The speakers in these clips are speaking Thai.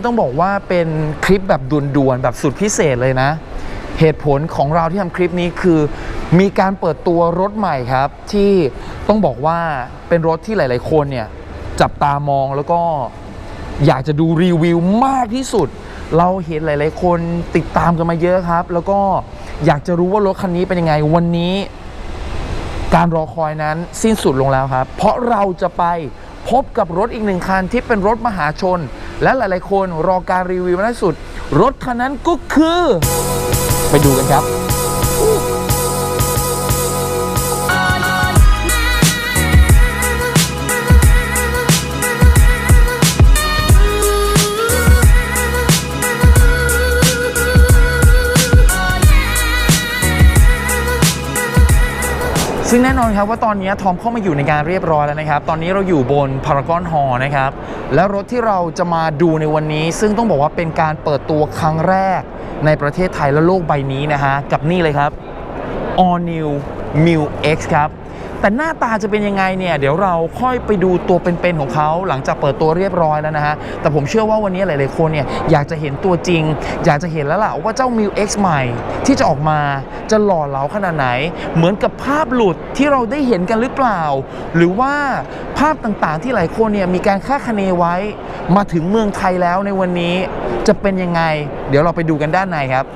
่ต้องบอกว่าเป็นคลิปแบบด่วนๆแบบสุดพิเศษเลยนะ เหตุผลของเราที่ทำคลิปนี้คือ มีการเปิดตัวรถใหม่ครับ ที่ต้องบอกว่าเป็นรถที่หลาย ๆ คนเนี่ยจับตามองแล้วก็อยากจะดูรีวิวมากที่สุด เราเห็นหลาย ๆ คนติดตามกันมาเยอะครับ แล้วก็อยากจะรู้ว่ารถคันนี้เป็นยังไงวันนี้ การรอคอยนั้นสิ้นสุดลงแล้วครับ เพราะเราจะไปพบกับรถอีกหนึ่งคันที่เป็นรถมหาชน และหลายๆ คนรอการรีวิวมาสุด รถคันนั้นก็คือ ไปดูกันครับซึ่งแน่นอนครับว่าตอนนี้ทอมเข้ามาอยู่ในงานเรียบร้อยแล้วนะครับ ตอนนี้เราอยู่บนพารากอนฮอนะครับ และรถที่เราจะมาดูในวันนี้ ซึ่งต้องบอกว่าเป็นการเปิดตัวครั้งแรกในประเทศไทยและโลกใบนี้นะฮะ กับนี่เลยครับ All New m i l X ครับ แต่หน้าตาจะเป็นยังไงเนี่ยเดี๋ยวเราค่อยไปดูตัวเป็นๆของเขาหลังจากเปิดตัวเรียบร้อยแล้วนะฮะแต่ผมเชื่อว่าวันนี้หลายๆคนเนี่ยอยากจะเห็นตัวจริง อยากจะเห็นแล้วล่ะว่าเจ้า m i l X ใหม่ที่จะออกมาจะหล่อเหลาขนาดไหน เหมือนกับภาพหลุดที่เราได้เห็นกันหรือเปล่า หรือว่าภาพต่างๆที่หลายคนเนี่ยมีการคาดคะเนไว้ มาถึงเมืองไทยแล้วในวันนี้จะเป็นยังไง เดี๋ยวเราไปดูกันด้านในครับ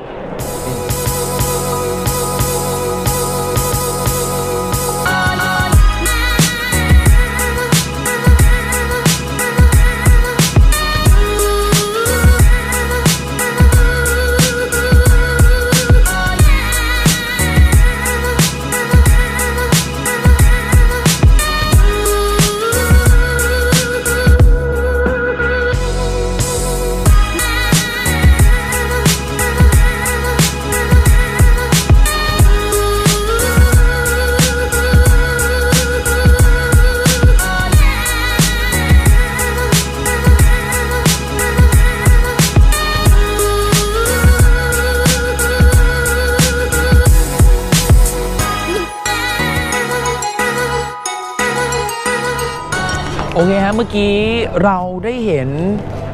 เราได้เห็น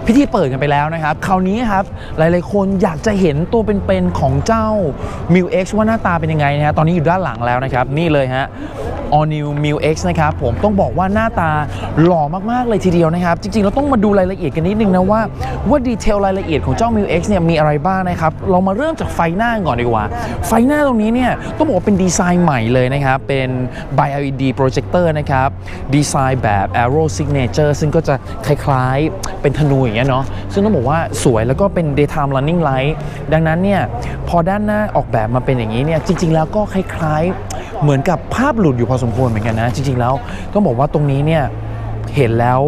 พิธีเปิดกันไปแล้วนะครับ คราวนี้ครับหลายๆคนอยากจะเห็นตัวเป็นๆของเจ้า m i l X ว่าหน้าตาเป็นยังไงนะฮะตอนนี้อยู่ด้านหลังแล้วนะครับ นี่เลยฮะ All New m i l X นะครับผมต้องบอกว่าหน้าตาหล่อมากๆเลยทีเดียวนะครับ จริงๆ เราต้องมาดูรายละเอียดกันนิดนึงนะว่าว่าดีเทลรายละเอียดของเจ้า m i l X เนี่ยมีอะไรบ้างนะครับ เรามาเริ่มจากไฟหน้าก่อนดีกว่า ไฟหน้าตรงนี้เนี่ยต้องบอกว่าเป็นดีไซน์ใหม่เลยนะครับ เป็น by LED projector นะครับดีไซน์แบบ Aero Signature ซึ่งก็จะคล้ายๆ เป็นธนูอย่างเงี้ยเนาะซึ่งต้องบอกว่าสวยแล้วก็เป็น daytime running light ดังนั้นเนี่ยพอด้านหน้าออกแบบมาเป็นอย่างนี้เนี่ยจริง ๆ แล้วก็คล้ายๆ เหมือนกับภาพหลุดอยู่พอสมควรเหมือนกันนะ จริง ๆ แล้วต้องบอกว่าตรงนี้เนี่ยเห็นแล้ว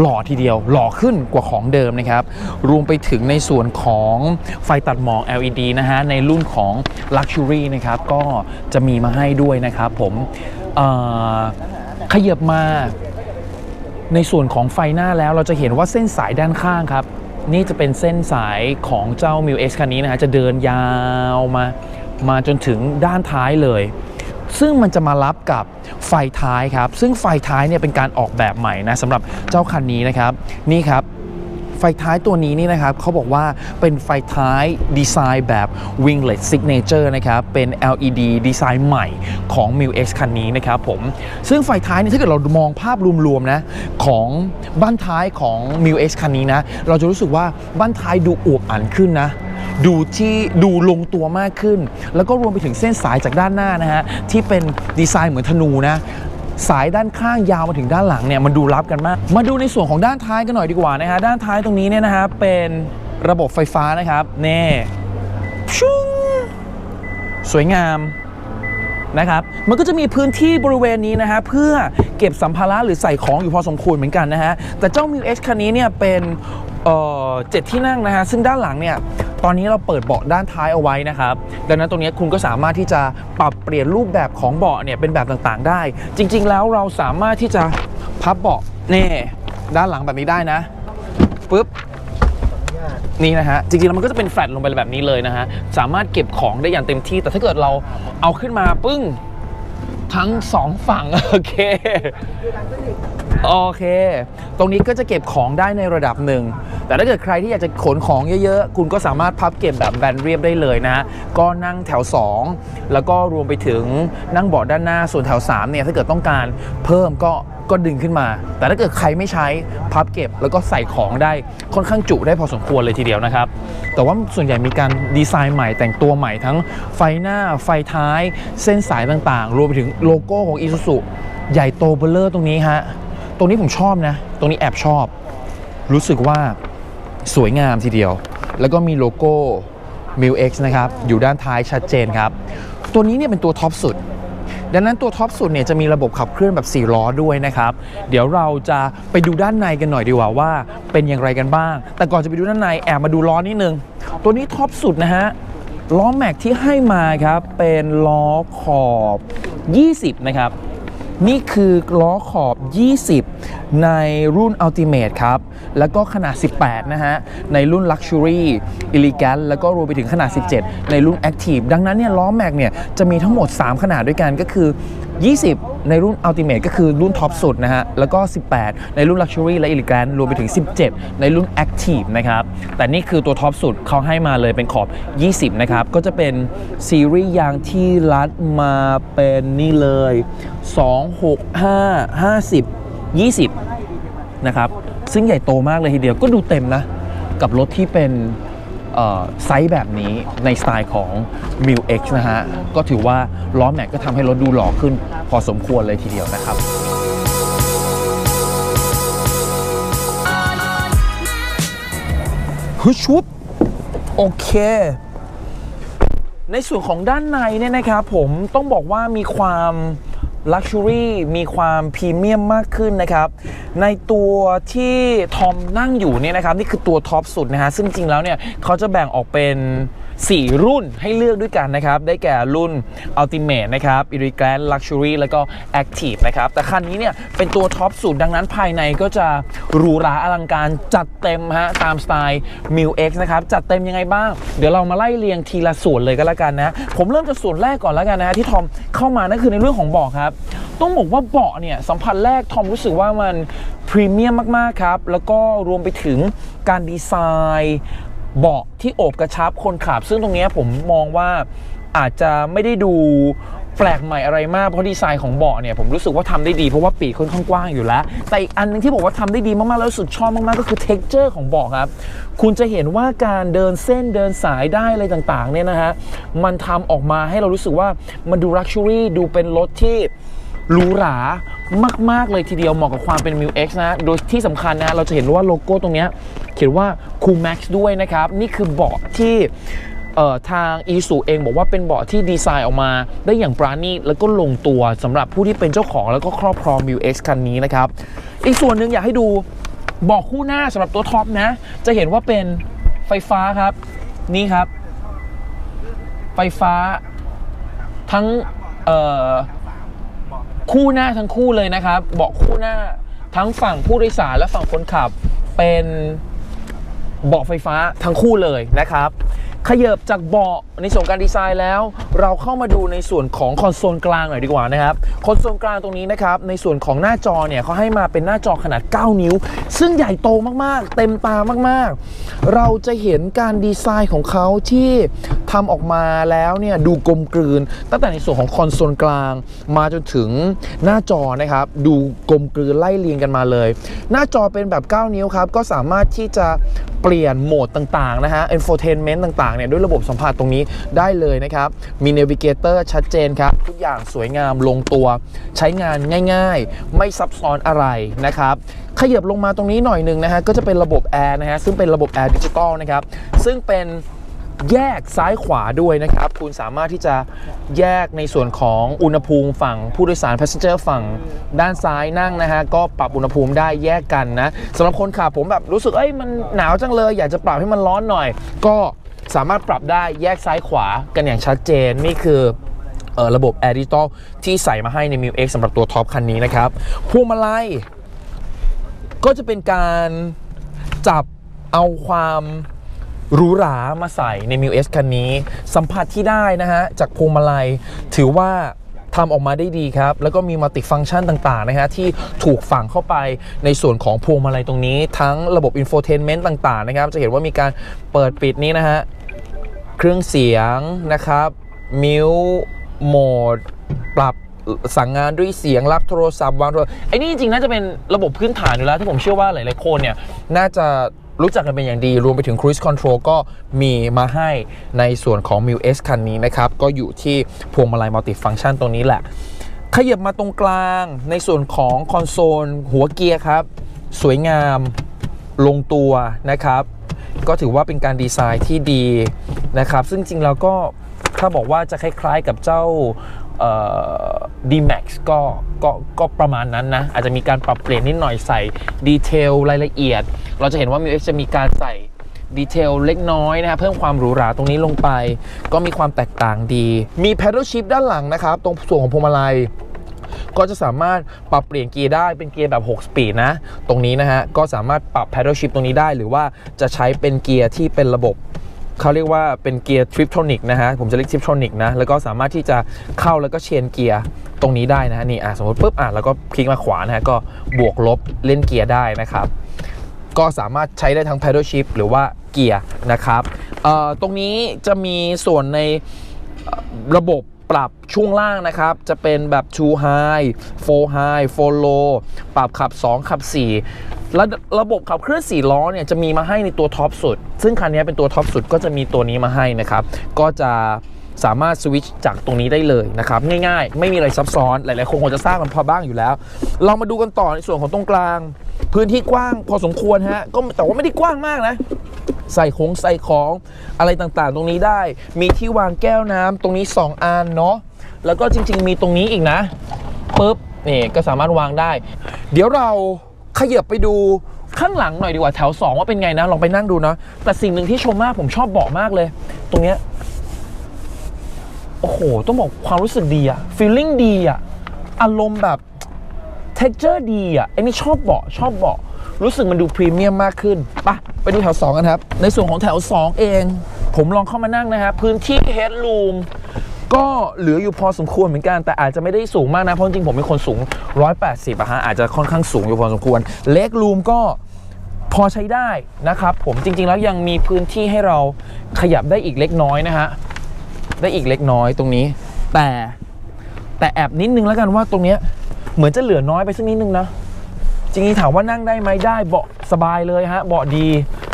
หล่อทีเดียว หล่อขึ้นกว่าของเดิมนะครับ รวมไปถึงในส่วนของไฟตัดหมอก LED นะฮะ ในรุ่นของ Luxury นะครับ ก็จะมีมาให้ด้วยนะครับผมขยับมา ในส่วนของไฟหน้าแล้วเราจะเห็นว่าเส้นสายด้านข้างครับ นี่จะเป็นเส้นสายของเจ้า m i l X คันนี้นะฮะจะเดินยาวมามาจนถึงด้านท้ายเลย ซึ่งมันจะมารับกับไฟท้ายครับ ซึ่งไฟท้ายเนี่ยเป็นการออกแบบใหม่นะสำหรับเจ้าคันนี้นะครับ นี่ครับ ไฟท้ายตัวนี้นี่นะครับเขาบอกว่าเป็นไฟท้ายดีไซน์แบบ winglet signature นะครับเป็น LED ดีไซน์ใหม่ของ m i l X คันนี้นะครับผมซึ่งไฟท้ายนี่ถ้าเกิดเรามองภาพรวมๆนะของบ้านท้ายของ m i l X คันนี้นะเราจะรู้สึกว่าบ้านท้ายดูอวบอันขึ้นนะดูที่ดูลงตัวมากขึ้น แล้วก็รวมไปถึงเส้นสายจากด้านหน้านะฮะที่เป็นดีไซน์เหมือนธนูนะ สายด้านข้างยาวมาถึงด้านหลังเนี่ยมันดูรับกันมาก มาดูในส่วนของด้านท้ายกันหน่อยดีกว่านะฮะด้านท้ายตรงนี้เนี่ยนะฮะเป็นระบบไฟฟ้านะครับนี่ชุงสวยงามนะครับมันก็จะมีพื้นที่บริเวณนี้นะฮะเพื่อเก็บสัมภาระหรือใส่ของอยู่พอสมควรเหมือนกันนะฮะแต่เจ้า m ิ X คันนี้เนี่ยเป็น เจ็ดที่นั่งนะฮะซึ่งด้านหลังเนี่ยตอนนี้เราเปิดเบาะด้านท้ายเอาไว้นะครับดังนั้นตรงนี้คุณก็สามารถที่จะปรับเปลี่ยนรูปแบบของเบาะเนี่ยเป็นแบบต่างๆ ได้ จริง ๆ แล้วเราสามารถที่จะพับเบาะนี่ด้านหลังแบบนี้ได้นะปุ๊บนี่นะฮะจริงๆแล้วมันก็จะเป็นแฟลตลงไปแบบนี้เลยนะฮะสามารถเก็บของได้อย่างเต็มที่ แต่ถ้าเกิดเราเอาขึ้นมาปึ้งทั้งสองฝั่งโอเค โอเค ตรงนี้ก็จะเก็บของได้ในระดับหนึ่ง แต่ถ้าเกิดใครที่อยากจะขนของเยอะๆ คุณก็สามารถพับเก็บแบบแบนเรียบได้เลยนะ ก็นั่งแถว 2 แล้วก็รวมไปถึงนั่งเบาะด้านหน้า ส่วนแถว3เนี่ยถ้าเกิดต้องการเพิ่มก็ก็ดึงขึ้นมา แต่ถ้าเกิดใครไม่ใช้พับเก็บแล้วก็ใส่ของได้ค่อนข้างจุได้พอสมควรเลยทีเดียวนะครับ แต่ว่าส่วนใหญ่มีการดีไซน์ใหม่แต่งตัวใหม่ทั้งไฟหน้าไฟท้าย เส้นสายต่างๆ รวมไปถึงโลโก้ของ Isuzu ใหญ่โตเบลเลอร์ตรงนี้ฮะ ตรงนี้ผมชอบนะ ตรงนี้แอบชอบ รู้สึกว่าสวยงามทีเดียว แล้วก็มีโลโก้ m i l X นะครับ อยู่ด้านท้ายชัดเจนครับ ตัวนี้เนี่ยเป็นตัวท็อปสุด ดังนั้นตัวท็อปสุดเนี่ยจะมีระบบขับเคลื่อนแบบ 4 ล้อด้วยนะครับ เดี๋ยวเราจะไปดูด้านในกันหน่อยดีกว่าว่า เป็นอย่างไรกันบ้าง แต่ก่อนจะไปดูด้านในแอบมาดูล้อนิดนึง ตัวนี้ท็อปสุดนะฮะ ล้อแม็กที่ให้มาครับ เป็นล้อขอบ 20 นะครับ นี่คือล้อขอบ 20 ในรุ่น Ultimate ครับ แล้วก็ขนาด 18 นะฮะ ในรุ่น Luxury Elegant แล้วก็รวมไปถึงขนาด 17 ในรุ่น Active ดังนั้นเนี่ยล้อแม็กเนี่ยจะมีทั้งหมด 3 ขนาดด้วยกันก็คือ 20 ในรุ่น Ultimate ก็คือรุ่นท็อปสุดนะฮะ แล้วก็ 18 ในรุ่น Luxury และ Elegant รวมไปถึง 17 ในรุ่น Active นะครับ แต่นี่คือตัวท็อปสุดเขาให้มาเลยเป็นขอบ 20 นะครับ ก็จะเป็นซีรีส์ยางที่รัดมาเป็นนี่เลย 2 6 5 50 20 นะครับ ซึ่งใหญ่โตมากเลยทีเดียวก็ดูเต็มนะ กับรถที่เป็น ไซส์แบบนี้ในสไตล์ของ m i l X นะฮะ ก็ถือว่าล้อแม็กก็ทำให้รถดูหล่อขึ้น พอสมควรเลยทีเดียวนะครับฮึชุบโอเค ในส่วนของด้านในเนี่ยนะครับผมต้องบอกว่ามีความ ลักชัวรี่มีความพรีเมียมมากขึ้นนะครับ ในตัวที่ทอมนั่งอยู่เนี่ยนะครับ นี่คือตัวท็อปสุดนะฮะ ซึ่งจริงแล้วเนี่ยเขาจะแบ่งออกเป็น 4 รุ่นให้เลือกด้วยกันนะครับ ได้แก่รุ่น Ultimate นะครับ Elegant Luxury แล้วก็ Active นะครับ แต่คันนี้เนี่ยเป็นตัวท็อปสุดดังนั้นภายในก็จะหรูหราอลังการจัดเต็มฮะ ตามสไตล์ m i l X นะครับ จัดเต็มยังไงบ้าง เดี๋ยวเรามาไล่เรียงทีละส่วนเลยก็แล้วกันนะ ผมเริ่มจากส่วนแรกก่อนแล้วกันนะฮะที่ทอมเข้ามานั่นคือในเรื่องของบาะครับต้องบอกว่าเบาะเนี่ยสัมผัสแรกทอมรู้สึกว่ามันพรีเมียมมากๆครับ แล้วก็รวมไปถึงการดีไซน์เบาะที่โอบกระชับคนขับ ซึ่งตรงนี้ผมมองว่าอาจจะไม่ได้ดู แปลกใหม่อะไรมากเพราะดีไซน์ของเบาะเนี่ยผมรู้สึกว่าทำได้ดีเพราะว่าปีกค่อนข้างกว้างอยู่แล้ว แต่อีกอันหนึงที่บอกว่าทำได้ดีมากๆแล้วสึกชอบมากๆก็คือ t e x t อร์ของเบาะครับ คุณจะเห็นว่าการเดินเส้นเดินสายได้อะไรต่างๆเนี่ยนะฮะมันทำออกมาให้เรารู้สึกว่ามันดู Luxury ดูเป็นรถที่หรูหรามาก ๆ เลยทีเดียวเหมาะกับความเป็น m i l X นะ โดยที่สำคัญนะ เราจะเห็นว่าโลโก้ตรงเนี้ยเขียนว่า Cool Max ด้วยนะครับ นี่คือเบาะที่ ทาง i s u เองบอกว่าเป็นเบาะที่ดีไซน์ออกมา ได้อย่างปราณีตแล้วก็ลงตัวสำหรับผู้ที่เป็นเจ้าของแล้วก็ครอบครอง m i l X คันนี้นะครับ อีกส่วนหนึ่งอยากให้ดูเบาะคู่หน้าสำหรับตัวท็อปนะ จะเห็นว่าเป็นไฟฟ้าครับ นี่ครับ ไฟฟ้าทั้งคู่หน้าทั้งคู่เลยนะครับเบาะคู่หน้าทั้งฝั่งผู้โดยสารและฝั่งคนขับเป็นเบาะไฟฟ้าทั้งคู่เลยนะครับ ขยับจากเบาะในส่วนการดีไซน์แล้ว เราเข้ามาดูในส่วนของคอนโซลกลางหน่อยดีกว่านะครับคอนโซลกลางตรงนี้นะครับในส่วนของหน้าจอเนี่ยเขาให้มาเป็นหน้าจอขนาด 9 นิ้ว ซึ่งใหญ่โตมากๆ เต็มตามากๆ เราจะเห็นการดีไซน์ของเขาที่ทำออกมาแล้วเนี่ยดูกลมกลืน ตั้งแต่ในส่วนของคอนโซลกลาง มาจนถึงหน้าจอนะครับ ดูกลมกลืนไล่เรียงกันมาเลย หน้าจอเป็นแบบ 9 นิ้วครับก็สามารถที่จะเปลี่ยนโหมดต่างๆนะฮะ infotainment ต่างๆเนี่ยด้วยระบบสัมผัสตรงนี้ได้เลยนะครับ มี navigator ชัดเจนครับ ทุกอย่างสวยงามลงตัว ใช้งานง่ายๆ ไม่ซับซ้อนอะไรนะครับขยับลงมาตรงนี้หน่อยหนึ่งนะฮะก็จะเป็นระบบแอร์นะฮะซึ่งเป็นระบบแอร์ดิจิตอลนะครับซึ่งเป็นแยกซ้ายขวาด้วยนะครับ คุณสามารถที่จะแยกในส่วนของอุณหภูมิฝั่งผู้โดยสาร passenger ฝั่งด้านซ้ายนั่งนะฮะ ก็ปรับอุณหภูมิได้แยกกันนะสำหรับคนขับผมแบบรู้สึกเอ้ยมันหนาวจังเลย อยากจะปรับให้มันร้อนหน่อย ก็ สามารถปรับได้แยกซ้ายขวากันอย่างชัดเจนนี่คือระบบ Air Digital ที่ใส่มาให้ใน m i l X สำหรับตัวท็อปคันนี้นะครับพวงมาลัยก็จะเป็นการจับเอาความหรูหรามาใส่ใน m ิ s คันนี้ สัมผัสที่ได้นะฮะ จากพวงมาลัยถือว่าทำออกมาได้ดีครับ แล้วก็มีมัลติฟังก์ชันต่างๆนะฮะ ที่ถูกฝังเข้าไปในส่วนของพวงมาลัยตรงนี้ ทั้งระบบอินโฟเทนเมนต์ต่างๆนะครับ จะเห็นว่ามีการเปิดปิดนี้นะฮะ เครื่องเสียงนะครับมิวโหมด ปรับสั่งงานด้วยเสียงรับโทรศัพท์วางโทรไอ้นี่จริงๆน่าจะเป็นระบบพื้นฐานอยู่แล้วที่ผมเชื่อว่าหลายๆคนเนี่ยน่าจะรู้จักกันเป็นอย่างดี รวมไปถึง Cruise Control ก็มีมาให้ในส่วนของ m i u X คันนี้นะครับ ก็อยู่ที่พวงมาลัยมัลติฟังชันตรงนี้แหละ ขยับมาตรงกลางในส่วนของคอนโซลหัวเกียร์ครับ สวยงามลงตัวนะครับ ก็ถือว่าเป็นการดีไซน์ที่ดีนะครับ ซึ่งจริงแล้วก็ถ้าบอกว่าจะคล้ายๆกับเจ้าเอ่อ D-Max ก็ก็ก็ประมาณนั้นนะ อาจจะมีการปรับเปลี่ยนนิดหน่อยใส่ดีเทลรายละเอียด เราจะเห็นว่า m i u X จะมีการใส่ดีเทลเล็กน้อยนะครับเพิ่มความหรูหราตรงนี้ลงไป ก็มีความแตกต่างดี มี pedal shift ด้านหลังนะครับ ตรงส่วนของพวงมาลัย ก็จะสามารถปรับเปลี่ยนเกียร์ได้เป็นเกียร์แบบ 6 สปีดนะ ตรงนี้นะฮะ ก็สามารถปรับ paddle shift ตรงนี้ได้ หรือว่าจะใช้เป็นเกียร์ที่เป็นระบบเขาเรียกว่าเป็นเกียร์ทริปโทนิกนะฮะ ผมจะเรียกทริปโทนิกนะ แล้วก็สามารถที่จะเข้าแล้วก็เชนเกียร์ตรงนี้ได้นะฮะ นี่อะสมมติปุ๊บอะแล้วก็คลิกมาขวานะฮะ ก็บวกลบเล่นเกียร์ได้นะครับ ก็สามารถใช้ได้ทั้ง paddle shift หรือว่าเกียร์นะครับเอ่อตรงนี้จะมีส่วนในระบบ ปรับช่วงล่างนะครับ จะเป็นแบบ2 high 4 high 4 low ปรับขับ 2 ขับ 4 และระบบขับเคลื่อน4ล้อเนี่ยจะมีมาให้ในตัวท็อปสุด ซึ่งคันนี้เป็นตัวท็อปสุดก็จะมีตัวนี้มาให้นะครับ ก็จะ สามารถสวิตช์จากตรงนี้ได้เลยนะครับง่ายๆ ไม่มีอะไรซับซ้อนหลายๆคนคงจะทราบมันพอบ้างอยู่แล้ว เรามาดูกันต่อในส่วนของตรงกลาง พื้นที่กว้างพอสมควรฮะก็แต่ว่าไม่ได้กว้างมากนะใส่ของใส่ของอะไรต่างๆ ตรงนี้ได้ มีที่วางแก้วน้ำตรงนี้ 2อันเนาะแล้วก็จริง ๆ มีตรงนี้อีกนะปุ๊บนี่ก็สามารถวางได้ เดี๋ยวเราขยับไปดูข้างหลังหน่อยดีกว่าแถว 2 ว่าเป็นไงนะ ลองไปนั่งดูนะแต่สิ่งหนึ่งที่ชมมากผมชอบเบาะมากเลย ตรงเนี้ย โอ้โห ต้องบอกความรู้สึกดีอะฟีลลิ่งดีอะอารมณ์แบบเท็กเจอร์ดีอะไอ้นี่ชอบเบาะชอบเบาะรู้สึกมันดูพรีเมียมมากขึ้นไปะไปดูแถว 2 กันครับ ในส่วนของแถว 2 เอง ผมลองเข้ามานั่งนะครับ พื้นที่เฮดรูมก็เหลืออยู่พอสมควรเหมือนกัน แต่อาจจะไม่ได้สูงมากนะ เพราะจริงผมเป็นคนสูง 180อะฮะอาจจะค่อนข้างสูงอยู่พอสมควร เล็กรูมก็พอใช้ได้นะครับ ผมจริง ๆ แล้วยังมีพื้นที่ให้เราขยับได้อีกเล็กน้อยนะฮะ ได้อีกเล็กน้อยตรงนี้ แต่แต่แอบนิดนึงแล้วกันว่าตรงเนี้ยเหมือนจะเหลือน้อยไปสักนิดนึงนะจริงๆถามว่านั่งได้ไหมได้เบาะสบายเลยฮะเบาะดี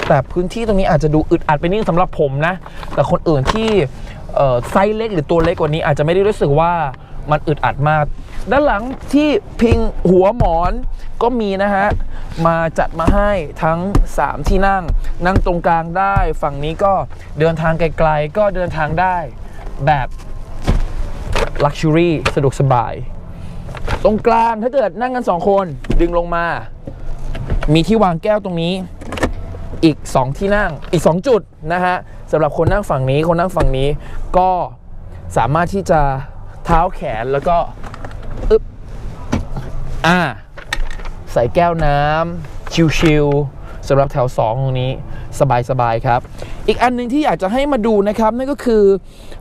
แต่พื้นที่ตรงนี้อาจจะดูอึดอัดไปนิดสำหรับผมนะ แต่คนอื่นที่ไซส์เล็กหรือตัวเล็กกว่านี้อาจจะไม่ได้รู้สึกว่ามันอึดอัดมาก ด้านหลังที่พิงหัวหมอนก็มีนะฮะ มาจัดมาให้ทั้ง 3 ที่นั่ง นั่งตรงกลางได้ ฝั่งนี้ก็เดินทางไกลๆก็เดินทางได้ แบบ Luxury สะดวกสบาย ตรงกลางถ้าเกิดนั่งกัน 2 คนดึงลงมา มีที่วางแก้วตรงนี้ อีก 2 ที่นั่งอีก 2 จุดนะฮะสำหรับคนนั่งฝั่งนี้คนนั่งฝั่งนี้ก็สามารถที่จะเท้าแขนแล้วก็อึ๊บอ่าใส่แก้วน้ำชิลๆสำหรับแถว 2 ตรงนี้สบายๆครับ อีกอันหนึงที่อยากจะให้มาดูนะครับ นั่นก็คือ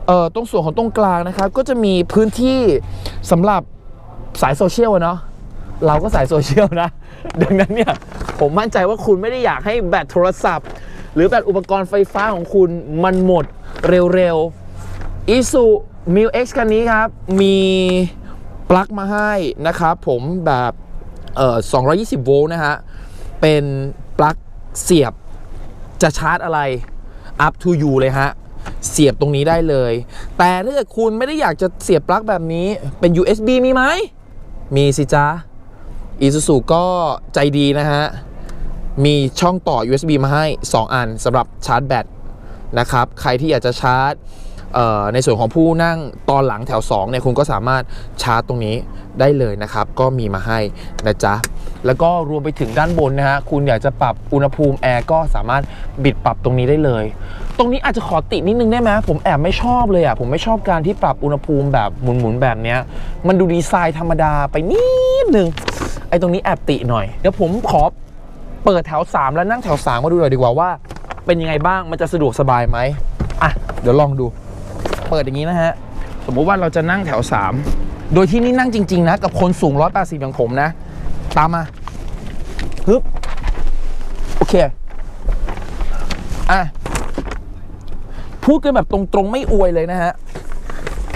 เอ่อตรงส่วนของตรงกลางนะครับ ก็จะมีพื้นที่สำหรับสายโซเชียลเนาะเราก็สายโซเชียลนะ ดังนั้นเนี่ย ผมมั่นใจว่าคุณไม่ได้อยากให้แบตโทรศัพท์ หรือแบตอุปกรณ์ไฟฟ้าของคุณมันหมดเร็วๆ i s u m i l X คันนี้ครับ มีปลั๊กมาให้นะครับผมแบบเอ่อ220 โวลต์นะฮะ เป็นปลั๊กเสียบจะชาร์จอะไร up to you เลยฮะ เสียบตรงนี้ได้เลย แต่ถ้าเกิดคุณไม่ได้อยากจะเสียบปลั๊กแบบนี้เป็น USB มีไหม มีสิจ้าอีซูซูก็ใจดีนะฮะ มีช่องต่อ USB มาให้ 2 อันสำหรับชาร์จแบตนะครับ ใครที่อยากจะชาร์จ ในส่วนของผู้นั่งตอนหลังแถว2เนี่ยคุณก็สามารถชาร์จตรงนี้ได้เลยนะครับ ก็มีมาให้นะจ๊ะแล้วก็รวมไปถึงด้านบนนะฮะคุณอยากจะปรับอุณหภูมิแอร์ก็สามารถบิดปรับตรงนี้ได้เลย ตรงนี้อาจจะขอตินิดนึงได้ไหมผมแอบไม่ชอบเลยอะผมไม่ชอบการที่ปรับอุณหภูมิแบบหมุนๆแบบเนี้ยมันดูดีไซน์ธรรมดาไปนิดนึงไอ้ตรงนี้แอบติหน่อยเดี๋ยวผมขอเปิดแถว 3 แล้วนั่งแถว3มาดูหน่อยดีกว่าว่า เป็นยังไงบ้างมันจะสะดวกสบายไหมอะเดี๋ยวลองดู เปิดอย่างนี้นะฮะ สมมุติว่าเราจะนั่งแถว 3 โดยที่นี่นั่งจริง ๆ นะ กับคนสูง180อย่างผมนะ ตามมาฮึบโอเค อะ พูดกันแบบตรงๆ ไม่อวยเลยนะฮะ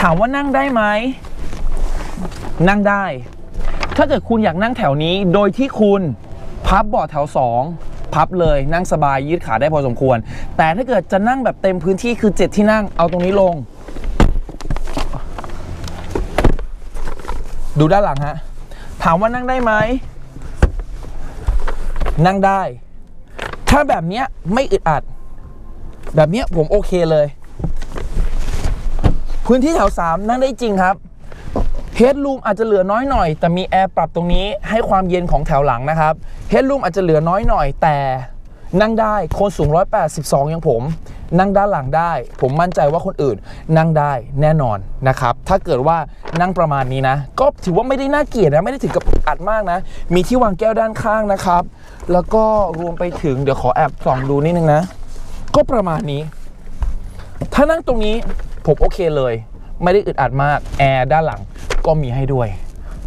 ถามว่านั่งได้ไหม นั่งได้ ถ้าเกิดคุณอยากนั่งแถวนี้ โดยที่คุณพับเบาะแถว 2 พับเลยนั่งสบายยืดขาได้พอสมควร แต่ถ้าเกิดจะนั่งแบบเต็มพื้นที่คือ 7 ที่นั่งเอาตรงนี้ลง ดูด้านหลังฮะ ถามว่านั่งได้ไหม นั่งได้ ถ้าแบบเนี้ยไม่อึดอัด แบบเนี้ยผมโอเคเลย พื้นที่แถว3นั่งได้จริงครับเฮดรูมอาจจะเหลือน้อยหน่อย แต่มีแอร์ปรับตรงนี้ให้ความเย็นของแถวหลังนะครับเฮดรูมอาจจะเหลือน้อยหน่อยแต่ นั่งได้คนสูง 182 อย่างผม นั่งด้านหลังได้ ผมมั่นใจว่าคนอื่นนั่งได้แน่นอนนะครับ ถ้าเกิดว่านั่งประมาณนี้นะ ก็ถือว่าไม่ได้น่าเกลียดนะ ไม่ได้ถึงกับอัดมากนะ มีที่วางแก้วด้านข้างนะครับ แล้วก็รวมไปถึงเดี๋ยวขอแอบส่องดูนิดนึงนะ ก็ประมาณนี้ ถ้านั่งตรงนี้ผมโอเคเลย ไม่ได้อึดอัดมากแอร์ด้านหลังก็มีให้ด้วย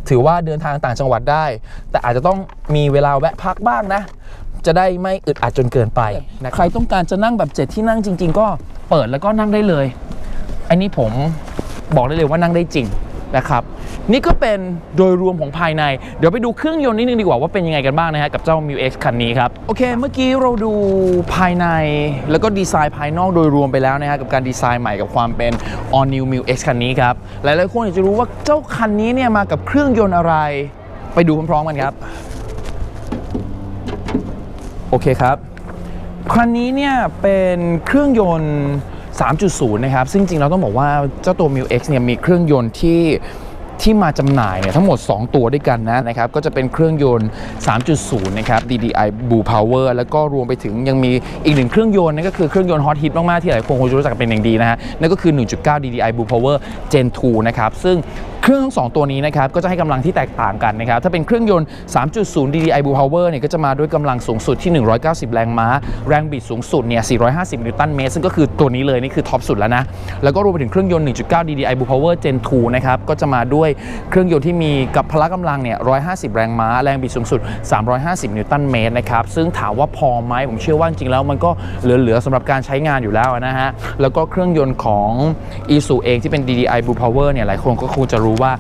ถือว่าเดินทางต่างจังหวัดได้ แต่อาจจะต้องมีเวลาแวะพักบ้างนะ จะได้ไม่อึดอัดจนเกินไปนะใครต้องการจะนั่งแบบเจ็ดที่นั่งจริง ๆ ก็เปิดแล้วก็นั่งได้เลย อันนี้ผมบอกได้เลยว่านั่งได้จริงนะครับนี่ก็เป็นโดยรวมของภายใน เดี๋ยวไปดูเครื่องยนต์นิดนึงดีกว่าว่าเป็นยังไงกันบ้างนะฮะกับเจ้า m ิ X คันนี้ครับ โอเค เมื่อกี้เราดูภายในแล้วก็ดีไซน์ภายนอกโดยรวมไปแล้วนะฮะกับการดีไซน์ใหม่กับความเป็น All New m ิ X คันนี้ครับ หลายๆคนอยากจะรู้ว่าเจ้าคันนี้เนี่ยมากับเครื่องยนต์อะไร ไปดูพร้อมๆกันครับ โอเคครับคันนี้เนี่ยเป็นเครื่องยนต์ 3.0 นะครับ ซึ่งจริงเราต้องบอกว่าเจ้าตัว m ิ X เนี่ยมีเครื่องยนต์ที่ที่มาจำหน่ายเนี่ยทั้งหมด 2 ตัวด้วยกันนะนะครับ ก็จะเป็นเครื่องยนต์ 3.0 นะครับ DDI Blue Power แล้วก็รวมไปถึงยังมีอีกหนึ่งเครื่องยนต์นั่นก็คือเครื่องยนต์ฮอตฮิตมาก ๆ ที่หลายคนคงจะรู้จักกันเป็นอย่างดีนะฮะ นั่นก็คือ 1.9 DDI Blue Power Gen 2 นะครับ ซึ่ง เครื่องทั้งสองตัวนี้นะครับก็จะให้กำลังที่แตกต่างกันนะครับถ้าเป็นเครื่องยนต์ 3.0 DDI Blue Power เนี่ยก็จะมาด้วยกำลังสูงสุดที่ 190 แรงม้า แรงบิดสูงสุดเนี่ย 450 นิวตันเมตรซึ่งก็คือตัวนี้เลยนี่คือท็อปสุดแล้วนะแล้วก็รวมไปถึงเครื่องยนต์ 1.9 DDI Blue Power Gen 2 นะครับก็จะมาด้วยเครื่องยนต์ที่มีกับพละกำลังเนี่ย 150 แรงม้า แรงบิดสูงสุด 350 นิวตันเมตรนะครับซึ่งถามว่าพอไหมผมเชื่อว่าจริงแล้วมันก็เหลือๆสำหรับการใช้งานอยู่แล้วนะฮะแล้วก็เครื่องยนต์ของ e s u เองที่เป็น DDI Blue Power เนี่ยหลายคนก็คงจะรู้ว่า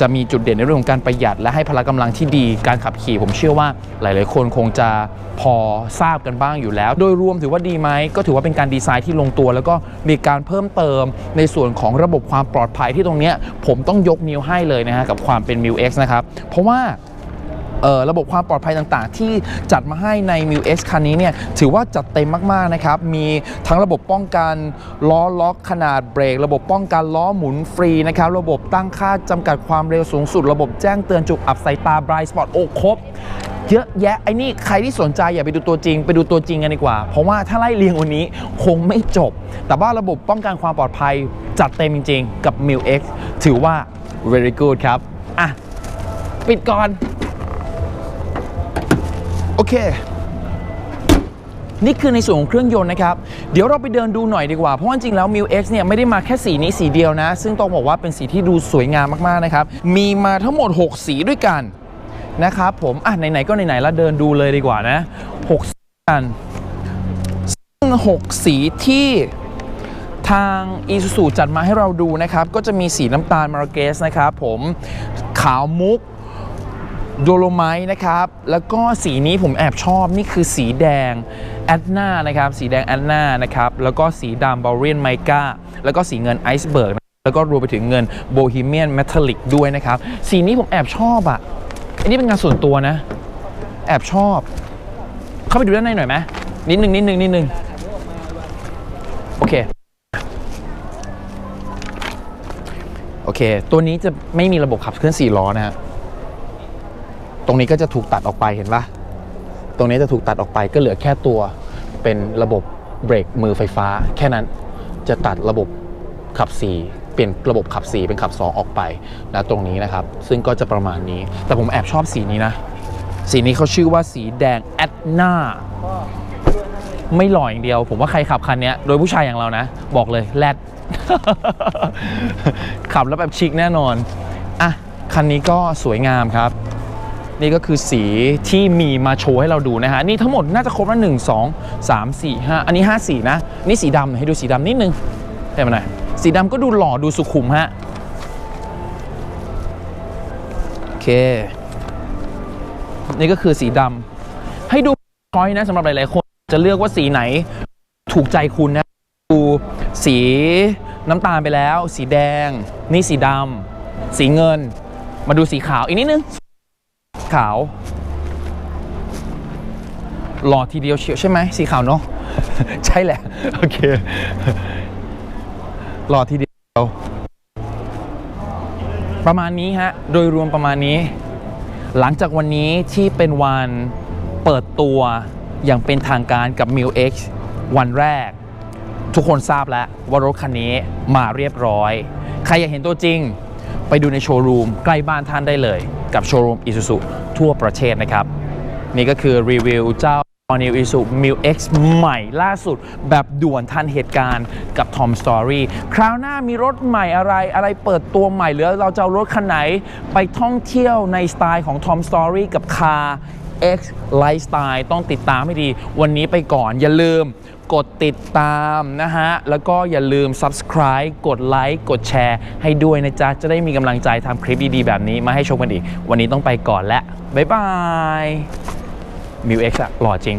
จะมีจุดเด่นในเรื่องของการประหยัด และให้พละกำลังที่ดีการขับขี่ ผมเชื่อว่าหลาย ๆ คนคงจะพอทราบกันบ้างอยู่แล้ว โดยรวมถือว่าดีไหมก็ถือว่าเป็นการดีไซน์ที่ลงตัว แล้วก็มีการเพิ่มเติมในส่วนของระบบความปลอดภัยที่ตรงนี้ผมต้องยกนิ้วให้เลยนะฮะกับความเป็น m ิ X นะครับเพราะว่า ระบบความปลอดภัยต่างๆ ที่จัดมาให้ใน m ิ X คันนี้เนี่ยถือว่าจัดเต็มมากๆนะครับ มีทั้งระบบป้องกันล้อล็อกขนาดเบรก ระบบป้องกันล้อหมุนฟรีนะครับ ระบบตั้งค่าจำกัดความเร็วสูงสุด ระบบแจ้งเตือนจุกอับสายตา Bright Spot โอ้ครบเยอะแยะไอ้นี่ใครที่สนใจอย่าไปดูตัวจริง ไปดูตัวจริงกันดีกว่า เพราะว่าถ้าไล่เรียงวันนี้คงไม่จบ แต่ว่าระบบป้องกันความปลอดภัยจัดเต็มจริง ๆ กับ m ิ X ถือว่า very good ครับ อะ ปิดก่อน อเค นี่คือในส่วนของเครื่องยนต์นะครับ เดี๋ยวเราไปเดินดูหน่อยดีกว่า เพราะว่าจริงๆแล้ว m ิ X เนี่ยไม่ได้มาแค่สีนี้สีเดียวนะ ซึ่งต้องบอกว่าเป็นสีที่ดูสวยงามมากๆนะครับ มีมาทั้งหมด 6 สีด้วยกันนะครับผม อะไหนๆก็ไหนๆแล้วเดินดูเลยดีกว่านะ6สีกันซึ่ง6สีที่ทาง i s u z u จัดมาให้เราดูนะครับ ก็จะมีสีน้ำตาลมาราเกสนะครับผมขาวมุก โดโลไมต์นะครับ แล้วก็สีนี้ผมแอบชอบนี่คือสีแดงแอดนานะครับ สีแดงแอดนานะครับ แล้วก็สีดำบ a เรียนไมกาแล้วก็สีเงินไอซ์เบิร์ก แล้วก็รวมไปถึงเงินโบฮีเมียนเมทัลลิกด้วยนะครับ สีนี้ผมแอบชอบอะ อันนี้เป็นงานส่วนตัวนะ แอบชอบ เข้าไปดูด้านในหน่อยไหมนิดนึงนิดนึงนิดนึงโอเคโอเค ตัวนี้จะไม่มีระบบขับเคลื่อน4ล้อนะฮะ ตรงนี้ก็จะถูกตัดออกไปเห็นปะตรงนี้จะถูกตัดออกไปก็เหลือแค่ตัวเป็นระบบเบรกมือไฟฟ้า แค่นั้นจะตัดระบบขับ4เปลี่ยนระบบขับ 4 เป็นขับ 2 ออกไปนะตรงนี้นะครับ ซึ่งก็จะประมาณนี้ แต่ผมแอบชอบสีนี้นะ สีนี้เขาชื่อว่าสีแดงแอดนาไม่หล่ออย่างเดียว ผมว่าใครขับคันนี้โดยผู้ชายอย่างเรานะ บอกเลยแรดขับแล้วแบบชิคแน่นอนอะคันนี้ก็สวยงามครับ นี่ก็คือสีที่มีมาโชว์ให้เราดูนะฮะ นี่ทั้งหมดน่าจะครบแล้วหนึ่งสองสามสี่ห้าอันนี้ห้าสีนะ นี่สีดำให้ดูสีดำนิดนึงเห็นไหมสีดำก็ดูหล่อดูสุขุมฮะโอเค นี่ก็คือสีดำให้ดูพอยนะสำหรับหลายๆคนจะเลือกว่าสีไหนถูกใจคุณนะดูสีน้ำตาลไปแล้ว สีแดง นี่สีดำสีเงิน มาดูสีขาวอีกนิดนึง ขาว หล่อทีเดียวเชียวใช่ไหมสีขาวเนาะใช่แหละ โอเค หล่อทีเดียว ประมาณนี้ฮะ โดยรวมประมาณนี้ หลังจากวันนี้ที่เป็นวันเปิดตัวอย่างเป็นทางการกับ m i l X วันแรก ทุกคนทราบแล้วว่ารถคันนี้มาเรียบร้อย ใครอยากเห็นตัวจริง ไปดูในโชว์รูมใกล้บ้านท่านได้เลย กับโชว์รูม Isuzu ทั่วประเทศนะครับ นี่ก็คือรีวิวเจ้า New Isuzu m i l X ใหม่ล่าสุด แบบด่วนทันเหตุการณ์กับ Tom Story คราวหน้ามีรถใหม่อะไรอะไรเปิดตัวใหม่หรือเราจะเอารถคันไหน ไปท่องเที่ยวในสไตล์ของ Tom Story กับ Car X Lifestyle ต้องติดตามให้ดี วันนี้ไปก่อนอย่าลืม กดติดตามนะฮะ แล้วก็อย่าลืม subscribe กดไลค์กดแชร์ให้ด้วยนะจ๊ะ จะได้มีกำลังใจทำคลิปดีๆ แบบนี้มาให้ชมกันอีก วันนี้ต้องไปก่อนแล้วบ๊ายบายมิวเอ็กซ์อะหล่อจริง